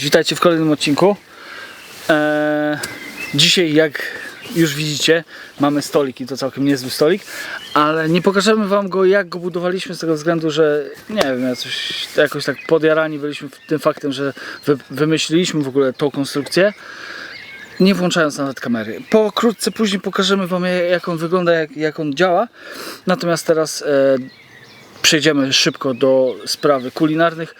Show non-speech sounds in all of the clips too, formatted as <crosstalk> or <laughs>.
Witajcie w kolejnym odcinku. Eee, dzisiaj, jak już widzicie, mamy stolik i to całkiem niezły stolik, ale nie pokażemy Wam go, jak go budowaliśmy, z tego względu, że nie wiem, jakoś, jakoś tak podjarani byliśmy tym faktem, że wy, wymyśliliśmy w ogóle tą konstrukcję, nie włączając nawet kamery. Pokrótce później pokażemy Wam, jak on wygląda, jak, jak on działa. Natomiast teraz e, przejdziemy szybko do sprawy kulinarnych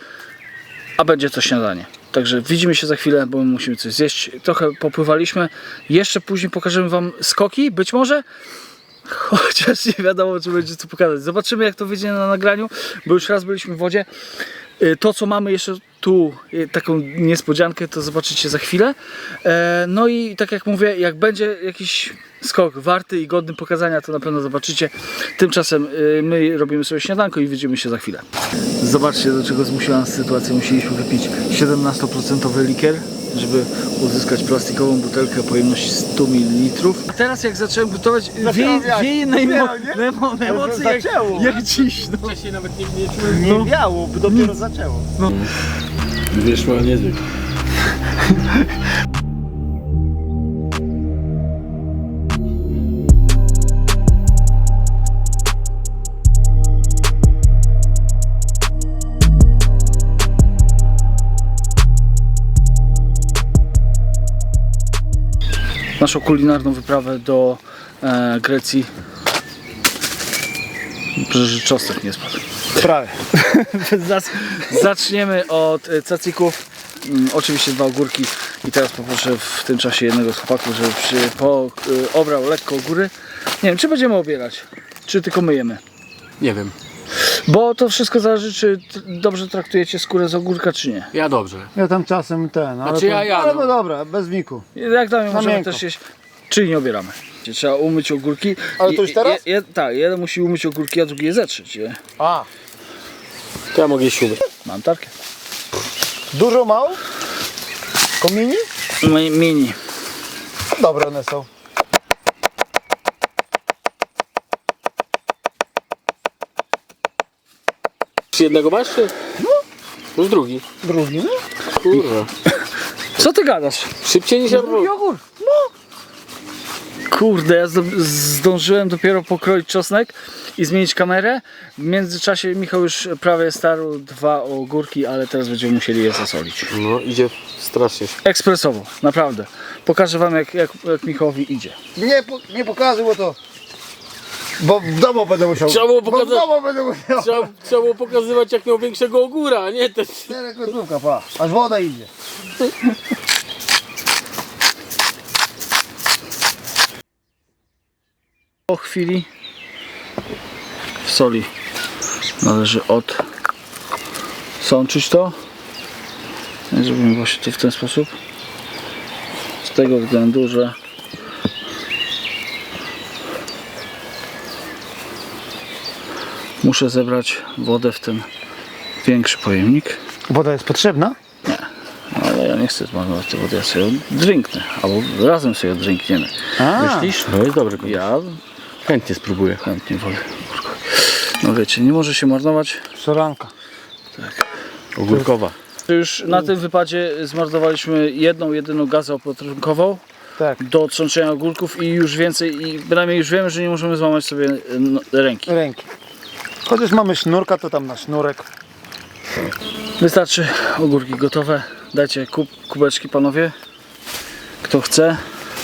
a będzie to śniadanie. Także widzimy się za chwilę, bo my musimy coś zjeść. Trochę popływaliśmy. Jeszcze później pokażemy Wam skoki, być może. <laughs> Chociaż nie wiadomo, czy będzie co pokazać. Zobaczymy, jak to wyjdzie na nagraniu, bo już raz byliśmy w wodzie. Y, To, co mamy jeszcze tu, y, taką niespodziankę, to zobaczycie za chwilę. E, No i tak jak mówię, jak będzie jakiś skok warty i godny pokazania, to na pewno zobaczycie. Tymczasem y, my robimy sobie śniadanko i widzimy się za chwilę. Zobaczcie, do czego zmusiła nas sytuacja. Musieliśmy wypić 17% likier, żeby uzyskać plastikową butelkę pojemności 100 ml. A teraz jak zacząłem gotować, wieje, wiać. wieje na, emo- na, emo- na emocje jak, zaczęło. jak dziś. No. Wcześniej nawet nie, nie czułem. Nie wiało, bo dopiero zaczęło. Wyszło niezwykle. <laughs> naszą kulinarną wyprawę do e, Grecji. Że czosnek nie spadł. Prawie. <laughs> Zac- Zaczniemy od e, cacików. Mm, Oczywiście dwa ogórki i teraz poproszę w tym czasie jednego z chłopaków, żeby przy, po, e, obrał lekko góry. Nie wiem, czy będziemy obierać, czy tylko myjemy. Nie wiem. Bo to wszystko zależy, czy t- dobrze traktujecie skórę z ogórka, czy nie. Ja dobrze. Ja tam czasem ten, ale, Znaczy ja to, jadę. ale no dobra, bez miku. Jak dla mnie możemy miękko. też jeść, czyli nie obieramy. Trzeba umyć ogórki. Ale to już teraz? Je, je, tak, jeden musi umyć ogórki, a drugi je zetrzeć. Nie? A, To ja mogę iść umyć. Mam tarkę. dużo mało? Komini? Mi- Mini. Dobre one są. Czy jednego masz, czy? No. Już drugi. Drugi, no? Kurwa. Co ty gadasz? Szybciej niż ja Drugi ogór. Kurde, ja zdążyłem dopiero pokroić czosnek i zmienić kamerę. W międzyczasie Michał już prawie starł dwa ogórki, ale teraz będziemy musieli je zasolić. No idzie strasznie. Ekspresowo, naprawdę. Pokażę wam jak, jak, jak Michałowi idzie. Nie, po, nie pokazuj, bo to... Bo w domu będę musiał. Trzeba było Bo w domu będę musiał. Trzeba, trzeba było pokazywać jak miał większego ogóra, a nie. Cztery końcówka, pa. Aż woda idzie. Po chwili w soli należy od sączyć to. Zrobimy właśnie to w ten sposób. Z tego względu, że muszę zebrać wodę w ten większy pojemnik. Woda jest potrzebna? Ale ja nie chcę zmarnować tej wody, ja sobie drinknę. Albo razem sobie drinkniemy. A. Myślisz? No jest dobry. Ja Chętnie spróbuję. chętnie wolę. No wiecie, nie może się marnować. Soranka. Ogórkowa. Już na tym wypadzie zmarnowaliśmy jedną, jedyną gazę opatrunkową Tak. do trzączenia ogórków i już więcej, i bynajmniej już wiemy, że nie możemy złamać sobie no, ręki. Ręki. Chociaż mamy sznurka, to tam na sznurek. Wystarczy ogórki gotowe. Dajcie kub, kubeczki panowie. Kto chce.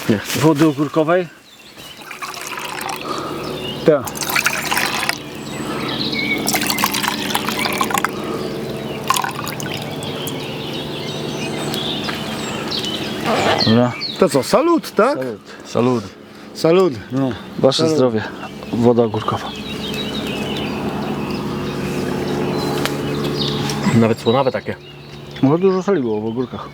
Nie. Wody ogórkowej. Tak. Dobra. To co, salut, tak? Salut. Salut. No. Wasze zdrowie. Woda ogórkowa. Nawet słonawe takie. Może dużo soli było w ogórkach.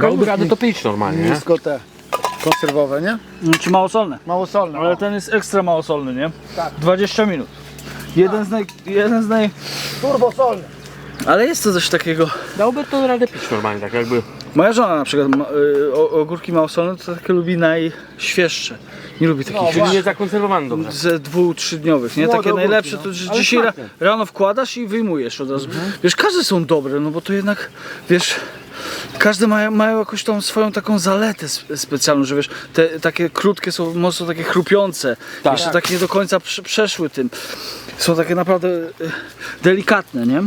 Dałby radę to pić normalnie, nie? Nisko te konserwowe, nie? Znaczy małosolne. Mało solne. Ale ten jest ekstra małosolny, nie? Tak. 20 minut. Jeden z naj... Jeden z naj... Turbo solne. Ale jest to coś takiego. Dałby to radę pić normalnie, tak jakby Moja żona na przykład ma, y, o- ogórki małosolne to takie lubi najświeższe. Nie lubi takich Czyli nie zakonserwowany dobrze. ze dwóch, trzydniowych, nie? Młode Takie ogórki, najlepsze, no. to że Ale dzisiaj ra, smaczne. rano wkładasz i wyjmujesz od razu. Wiesz, każde są dobre, no bo to jednak, wiesz, każde mają, mają jakąś tą swoją taką zaletę spe- specjalną, że wiesz, te takie krótkie są mocno takie chrupiące, Tak. jeszcze tak nie do końca prze, przeszły tym. Są takie naprawdę e, delikatne, nie?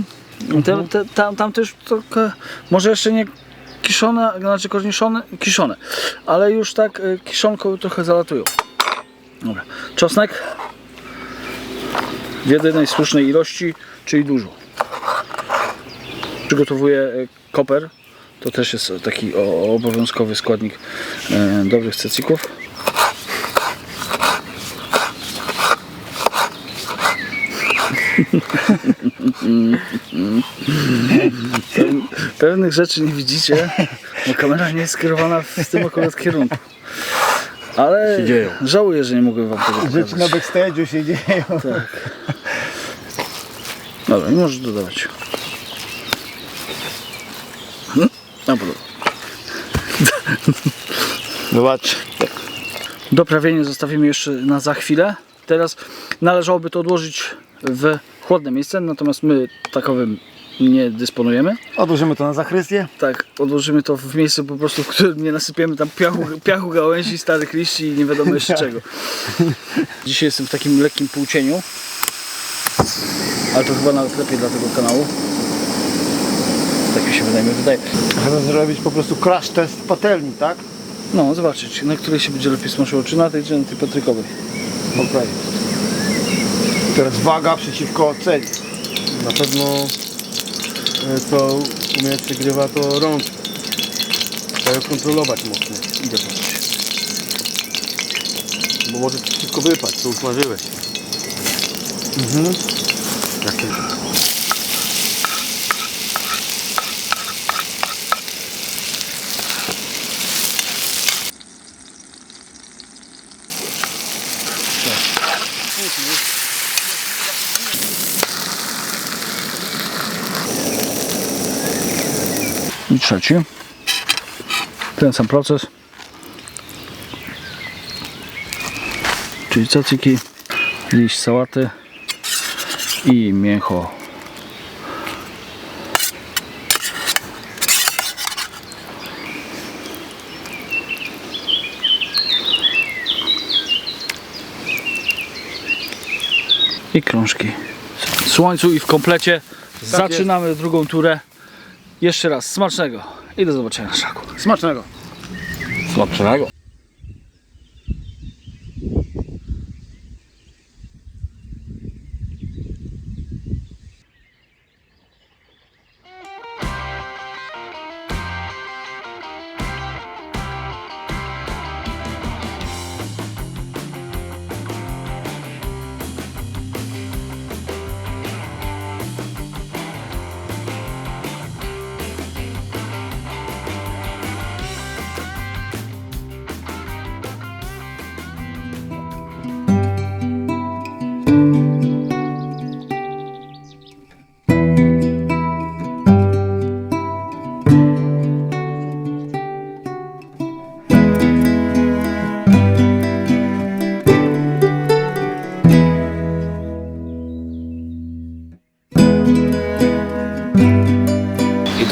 Te, te, tam, tam też trochę, może jeszcze nie kiszone, znaczy korniszone, kiszone, ale już tak e, kiszonką trochę zalatują. Dobra, czosnek w jedynej słusznej ilości, czyli dużo. Przygotowuję e, koper, to też jest taki obowiązkowy składnik e, dobrych cecików. Pewnych rzeczy nie widzicie, bo kamera nie jest skierowana w tym akurat kierunku. Ale Się dzieją. żałuję, że nie mogłem wam tego Rzeczy na pokazać. backstage'u się dzieją. Dobra, nie możesz dodawać. Hmm? Na podobno. Zobacz. Doprawienie zostawimy jeszcze na za chwilę. Teraz należałoby to odłożyć w chłodne miejsce, natomiast my takowym nie dysponujemy. Odłożymy to na zachrystię. Tak, odłożymy to w miejsce po prostu, w którym nie nasypiemy tam piachu, piachu gałęzi, starych liści i nie wiadomo jeszcze <laughs> czego. Dzisiaj jestem w takim lekkim półcieniu, ale to chyba nawet lepiej dla tego kanału. Tak mi się wydaje. Mi wydaje. Chcemy zrobić po prostu crash test patelni, tak? No, zobaczyć, na której się będzie lepiej smażyło, czy na tej, czy na tej patrykowej. Okej. Teraz waga przeciwko celi. Na pewno co umieć przegrywa to rączka. Trzeba ją kontrolować mocno. Idę patrzeć. Bo może wszystko wypaść, co usmażyłeś. Mhm. Jakie? I trzeci. Ten sam proces. Czyli cacyki, liść sałaty i mięcho. I krążki. W słońcu i w komplecie zaczynamy drugą turę. Jeszcze raz smacznego i do zobaczenia na szaku. Smacznego. Smacznego.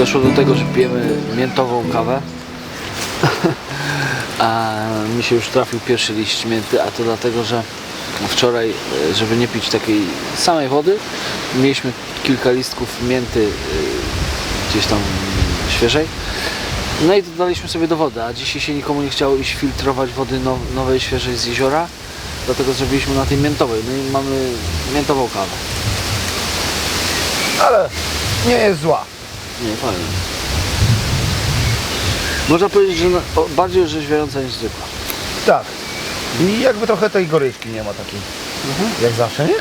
Doszło do tego, że pijemy miętową kawę. A mi się już trafił pierwszy liść mięty, a to dlatego, że wczoraj, żeby nie pić takiej samej wody, mieliśmy kilka listków mięty e, gdzieś tam świeżej. No i dodaliśmy sobie do wody, a dzisiaj się nikomu nie chciało iść filtrować wody now- nowej, świeżej z jeziora, dlatego zrobiliśmy na tej miętowej. No i mamy miętową kawę. Ale nie jest zła. Nie, fajnie. Można powiedzieć, że na- o, bardziej orzeźwiająca niż zwykła. Tak. I jakby trochę tej goryczki nie ma takiej. Jak zawsze, nie?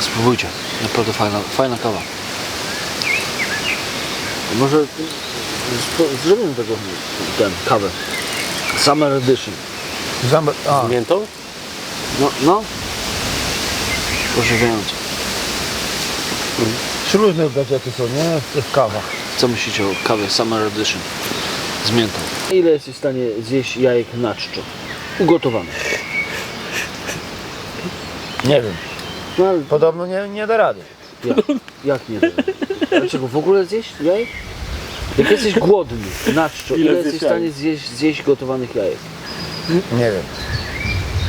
Spróbujcie. Naprawdę fajna, fajna kawa. Może spo- zrobimy tego ten kawę. Summer Edition. Zamb- A, Z miętą? No, no. Orzeźwiająca. Różne gazety są, nie? W tych kawach. Co myślicie o kawie Summer Edition z miętą? Ile jesteś w stanie zjeść jajek na czczo? Ugotowanych. Nie wiem. No ale Podobno nie, nie da rady. jak, jak nie wiem. Dlaczego w ogóle zjeść jajek? Jak jesteś głodny na czczo, ile, Ile jesteś w stanie zjeść, zjeść gotowanych jajek? Nie wiem.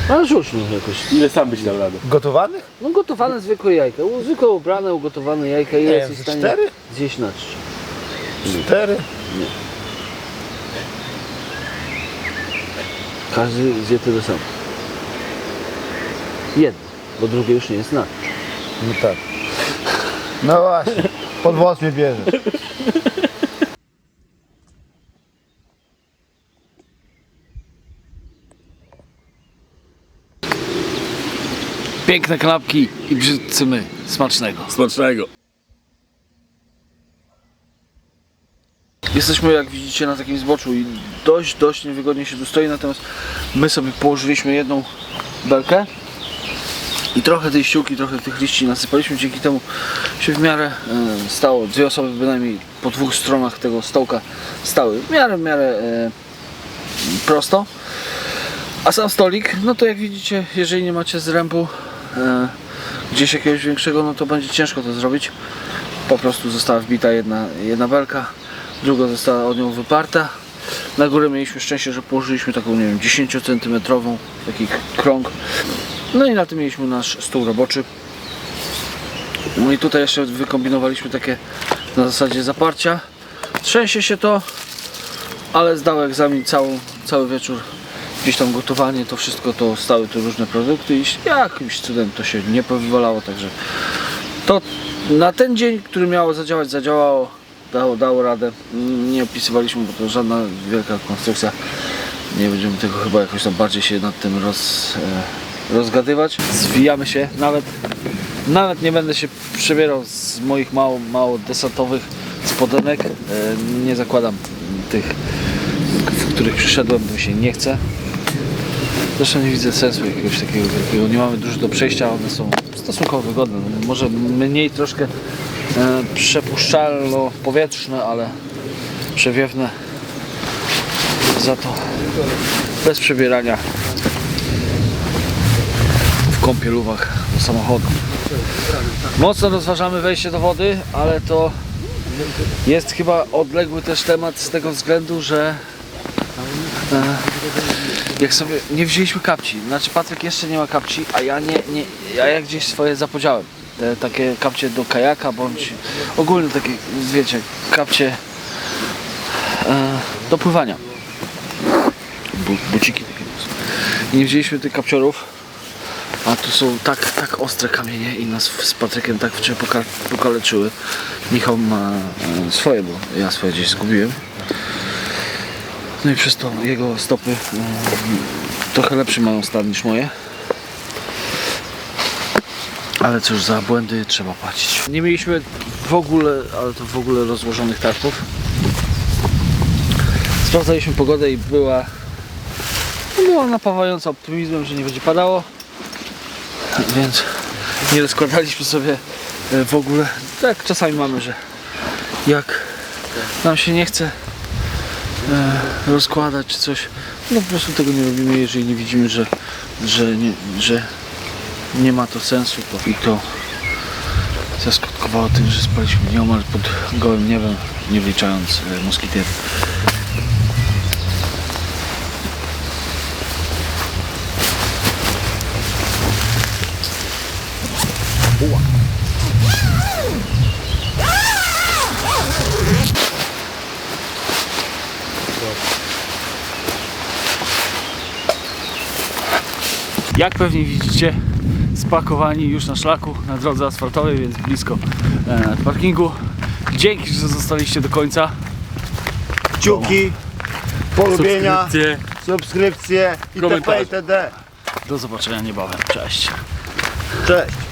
Ale rzuć no jakoś. Ile sam byś dał radę? Gotowanych? No gotowane zwykłe jajka. U- Zwykłe ubrane, ugotowane jajka. Ile Nie jesteś w stanie cztery? zjeść na czczo? Cztery? Każdy zje tyle samo. Jedno, bo drugie już nie jest na. No tak. No właśnie. Pod włos mnie bierze. Piękne kanapki i brzydcy my. Smacznego. Smacznego. Jesteśmy jak widzicie na takim zboczu i dość, dość niewygodnie się tu stoi, natomiast my sobie położyliśmy jedną belkę i trochę tej ściółki, trochę tych liści nasypaliśmy, dzięki temu się w miarę e, stało, dwie osoby bynajmniej po dwóch stronach tego stołka stały w miarę, w miarę e, prosto. A sam stolik, no to jak widzicie, jeżeli nie macie zrębu gdzieś jakiegoś większego, no to będzie ciężko to zrobić. Po prostu została wbita jedna, jedna belka, druga została od nią wyparta. Na górę mieliśmy szczęście, że położyliśmy taką, nie wiem, 10 cm taki krąg. No i na tym mieliśmy nasz stół roboczy. No i tutaj jeszcze wykombinowaliśmy takie na zasadzie zaparcia. Trzęsie się to, ale zdał egzamin całą, cały wieczór. Gdzieś tam gotowanie, to wszystko to stały tu różne produkty i jakimś cudem to się nie powywalało, także to na ten dzień, który miało zadziałać, zadziałało, dało, dało radę. Mm, Nie opisywaliśmy, bo to żadna wielka konstrukcja. Nie będziemy tego chyba jakoś tam bardziej się nad tym roz, e, rozgadywać. Zwijamy się, nawet, nawet nie będę się przebierał z moich mało, mało desantowych spodenek. E, nie zakładam tych, w których przyszedłem, bo się nie chce. Zresztą nie widzę sensu jakiegoś takiego wielkiego. Nie mamy dużo do przejścia, one są stosunkowo wygodne. No, Może mniej troszkę e, przepuszczalno-powietrzne, ale przewiewne. Za to bez przebierania w kąpielówach do samochodu. Mocno rozważamy wejście do wody, ale to jest chyba odległy też temat z tego względu, że e, jak sobie nie wzięliśmy kapci, znaczy Patryk jeszcze nie ma kapci, a ja nie, nie ja gdzieś swoje zapodziałem. Te, takie kapcie do kajaka bądź ogólnie takie, wiecie, kapcie e, do pływania. Bu, buciki takie. Nie wzięliśmy tych kapciorów, a tu są tak, tak ostre kamienie i nas z Patrykiem tak wczoraj poka- pokaleczyły. Michał ma e, swoje, bo ja swoje gdzieś zgubiłem. No i przez to jego stopy mm, trochę lepszy mają stan niż moje. Ale cóż, za błędy trzeba płacić. Nie mieliśmy w ogóle, ale to w ogóle rozłożonych tarczów. Sprawdzaliśmy pogodę i była, no była napawająca optymizmem, że nie będzie padało. Więc nie rozkładaliśmy sobie e, w ogóle. Tak czasami mamy, że jak nam się nie chce rozkładać czy coś. No po prostu tego nie robimy, jeżeli nie widzimy, że, że, nie, że nie ma to sensu. I to zaskutkowało tym, że spaliśmy nieomal pod gołym niebem, nie wliczając e, moskitierów. Jak pewnie widzicie, spakowani już na szlaku, na drodze asfaltowej, więc blisko e, parkingu. Dzięki, że zostaliście do końca. Kciuki, polubienia, Subskrypcje. subskrypcje itp. Komentarze. itd. Do zobaczenia niebawem. Cześć. Cześć.